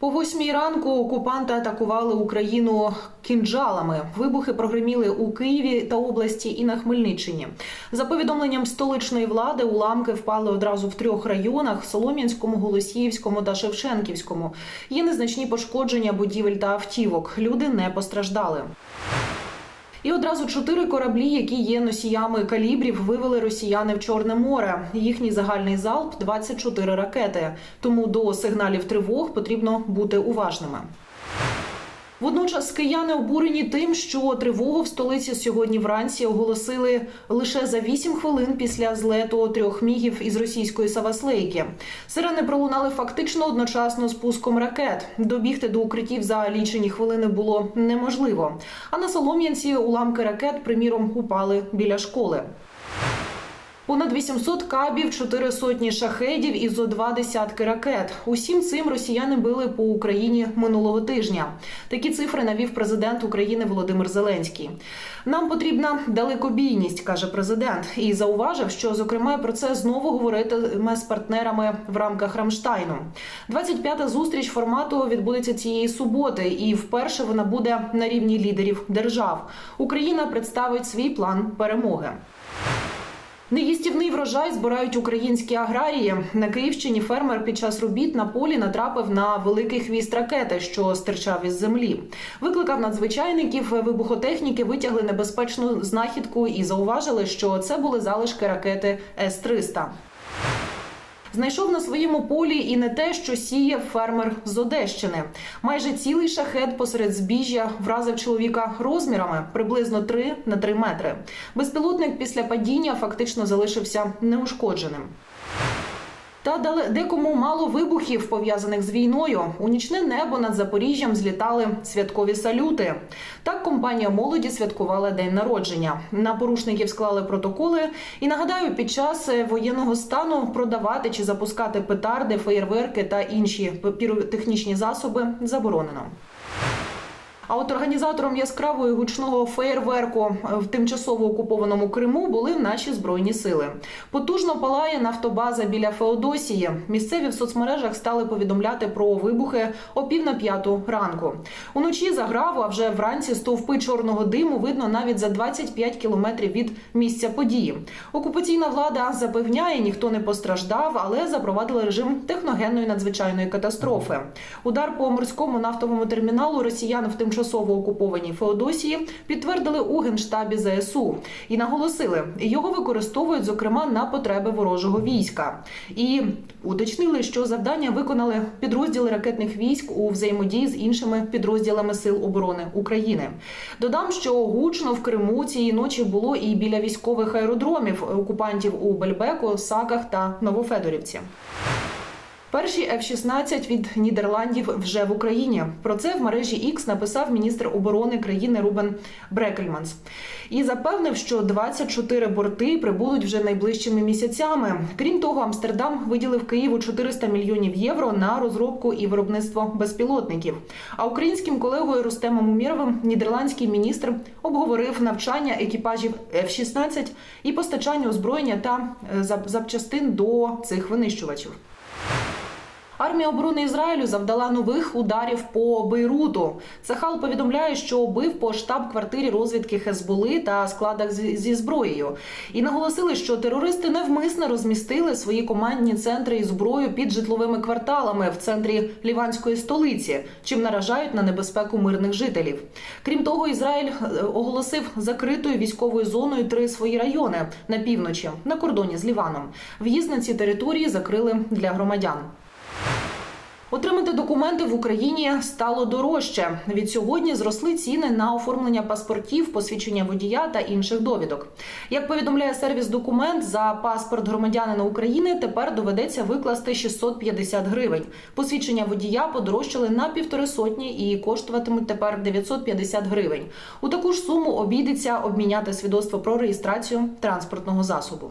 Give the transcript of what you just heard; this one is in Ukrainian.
По восьмій ранку окупанти атакували Україну кінжалами. Вибухи прогреміли у Києві та області і на Хмельниччині. За повідомленням столичної влади, уламки впали одразу в трьох районах: Солом'янському, Голосіївському та Шевченківському. Є незначні пошкодження будівель та автівок. Люди не постраждали. І одразу чотири кораблі, які є носіями калібрів, вивели росіяни в Чорне море. Їхній загальний залп 24 ракети. Тому до сигналів тривог потрібно бути уважними. Водночас кияни обурені тим, що тривогу в столиці сьогодні вранці оголосили лише за 8 хвилин після злету трьох мігів із російської Саваслейки. Сирени пролунали фактично одночасно з пуском ракет. Добігти до укриттів за лічені хвилини було неможливо. А на Солом'янці уламки ракет, приміром, упали біля школи. Понад 800 кабів, чотири сотні шахедів і зо два десятки ракет. Усім цим росіяни били по Україні минулого тижня. Такі цифри навів президент України Володимир Зеленський. Нам потрібна далекобійність, каже президент, і зауважив, що зокрема про це знову говоритиме з партнерами в рамках Рамштайну. 25-та зустріч формату відбудеться цієї суботи, і вперше вона буде на рівні лідерів держав. Україна представить свій план перемоги. Неїстівний врожай збирають українські аграрії. На Київщині фермер під час робіт на полі натрапив на великий хвіст ракети, що стирчав із землі. Викликав надзвичайників, вибухотехніки витягли небезпечну знахідку і зауважили, що це були залишки ракети С-300. Знайшов на своєму полі і не те, що сіє фермер з Одещини. Майже цілий шахет посеред збіжжя вразив чоловіка розмірами приблизно 3 на 3 метри. Безпілотник після падіння фактично залишився неушкодженим. Та дали декому мало вибухів пов'язаних з війною. У нічне небо над Запоріжжям злітали святкові салюти. Так компанія молоді святкувала день народження. На порушників склали протоколи. І нагадаю, під час е, воєнного стану продавати чи запускати петарди, феєрверки та інші піротехнічні засоби заборонено. А от організатором яскравого гучного феєрверку в тимчасово окупованому Криму були наші збройні сили. Потужно палає нафтобаза біля Феодосії. Місцеві в соцмережах стали повідомляти про вибухи о пів на п'яту ранку. Уночі заграву, а вже вранці стовпи чорного диму видно навіть за 25 кілометрів від місця події. Окупаційна влада запевняє, ніхто не постраждав, але запровадили режим техногенної надзвичайної катастрофи. Удар по морському нафтовому терміналу росіян в тимчасово тимчасово окупованій Феодосії підтвердили у генштабі ЗСУ і наголосили, його використовують зокрема на потреби ворожого війська. І уточнили, що завдання виконали підрозділи ракетних військ у взаємодії з іншими підрозділами сил оборони України. Додам, що гучно в Криму цієї ночі було і біля військових аеродромів окупантів у Бельбеку, Саках та Новофедорівці. Перші F-16 від Нідерландів вже в Україні. Про це в мережі X написав міністр оборони країни Рубен Брекельманс і запевнив, що 24 борти прибудуть вже найближчими місяцями. Крім того, Амстердам виділив Києву 400 мільйонів євро на розробку і виробництво безпілотників. А українським колегою Рустемом Уміровим нідерландський міністр обговорив навчання екіпажів F-16 і постачання озброєння та е, запчастин до цих винищувачів. Армія оборони Ізраїлю завдала нових ударів по Бейруту. Цахал повідомляє, що бив по штаб-квартирі розвідки Хезболи та складах зі зброєю. І наголосили, що терористи навмисно розмістили свої командні центри і зброю під житловими кварталами в центрі ліванської столиці, чим наражають на небезпеку мирних жителів. Крім того, Ізраїль е, оголосив закритою військовою зоною три свої райони на півночі на кордоні з Ліваном. В'їзд на ці території закрили для громадян. Отримати документи в Україні стало дорожче. Від сьогодні зросли ціни на оформлення паспортів, посвідчення водія та інших довідок. Як повідомляє сервіс документ, за паспорт громадянина України тепер доведеться викласти 650 гривень. Посвідчення водія подорожчали на півтори сотні і коштуватимуть тепер 950 гривень. У таку ж суму обійдеться обміняти свідоцтво про реєстрацію транспортного засобу.